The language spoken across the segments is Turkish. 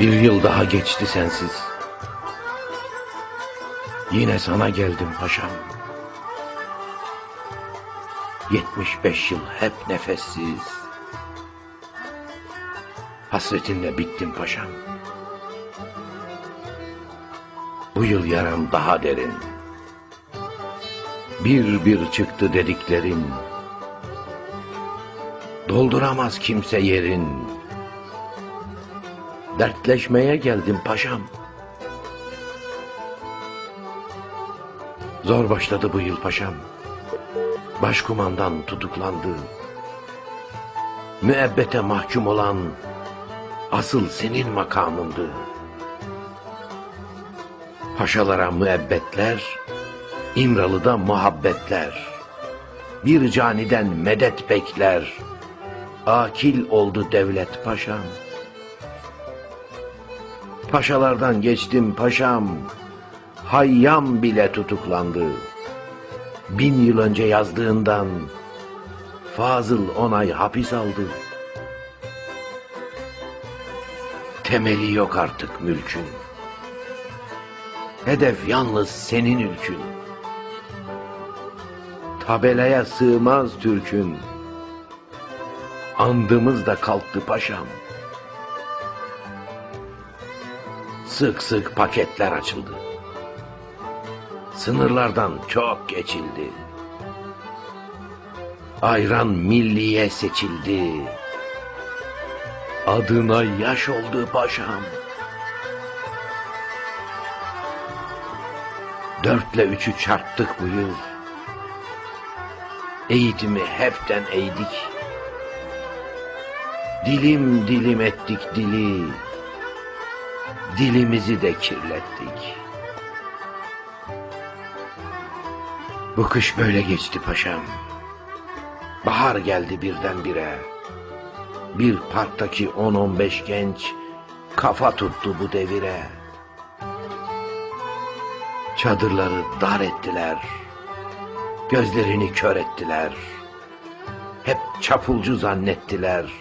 Bir yıl daha geçti sensiz. Yine sana geldim paşam. 75 yıl hep nefessiz. Hasretinle bittim paşam. Bu yıl yaram daha derin. Bir bir çıktı dediklerin. Dolduramaz kimse yerin. Dertleşmeye geldim paşam. Zor başladı bu yıl paşam. Başkumandan tutuklandı. Müebbete mahkum olan asıl senin makamındı. Paşalara müebbetler, İmralı'da muhabbetler. Bir caniden medet bekler. Akil oldu devlet paşam. Paşalardan geçtim paşam. Hayyam bile tutuklandı. Bin yıl önce yazdığından Fazıl onay hapis aldı. Temeli yok artık mülkün. Hedef yalnız senin ülkün. Tabelaya sığmaz Türk'ün. Andımız da kalktı paşam. Sık sık paketler açıldı. Sınırlardan çok geçildi. Ayran milliye seçildi. Adına yaş oldu paşam. Dörtle üçü çarptık bu yıl. Eğitimi hepten eğdik. Dilim dilim ettik dili. Dilimizi de kirlettik. Bu kış böyle geçti paşam. Bahar geldi birdenbire. Bir parktaki 10-15 genç kafa tuttu bu devire. Çadırları dar ettiler. Gözlerini kör ettiler. Hep çapulcu zannettiler.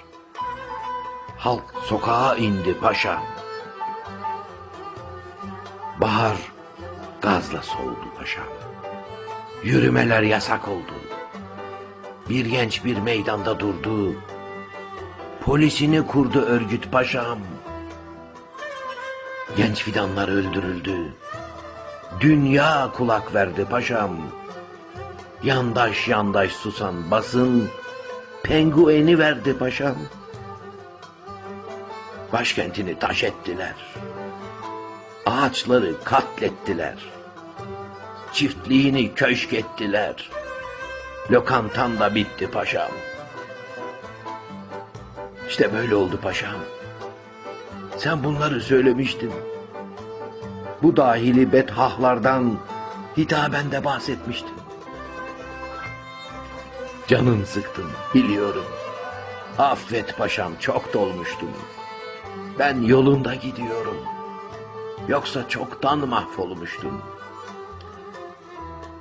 Halk sokağa indi paşam. Bahar gazla soğudu paşam. Yürümeler yasak oldu. Bir genç bir meydanda durdu. Polisini kurdu örgüt paşam. Genç fidanlar öldürüldü. Dünya kulak verdi paşam. Yandaş yandaş susan basın pengueni verdi paşam. Başkentini taş ettiler. Ağaçları katlettiler. Çiftliğini köşk ettiler. Lokantan da bitti paşam. İşte böyle oldu paşam. Sen bunları söylemiştin. Bu dahili bethahlardan hitaben de bahsetmiştin. Canın sıktın biliyorum. Affet paşam çok dolmuştum. Ben yolunda gidiyorum. Yoksa çoktan mahvolmuştum.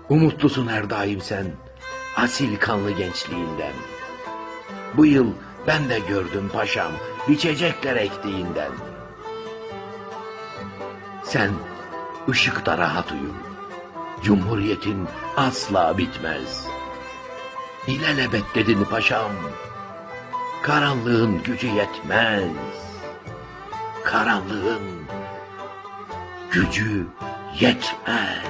Umutlusun her daim sen. Asil kanlı gençliğinden. Bu yıl ben de gördüm paşam biçecekler ektiğinden. Sen ışıkta rahat uyu. Cumhuriyetin asla bitmez. İlelebet dedin paşam. Karanlığın gücü yetmez. Karanlığın gücü yetmez.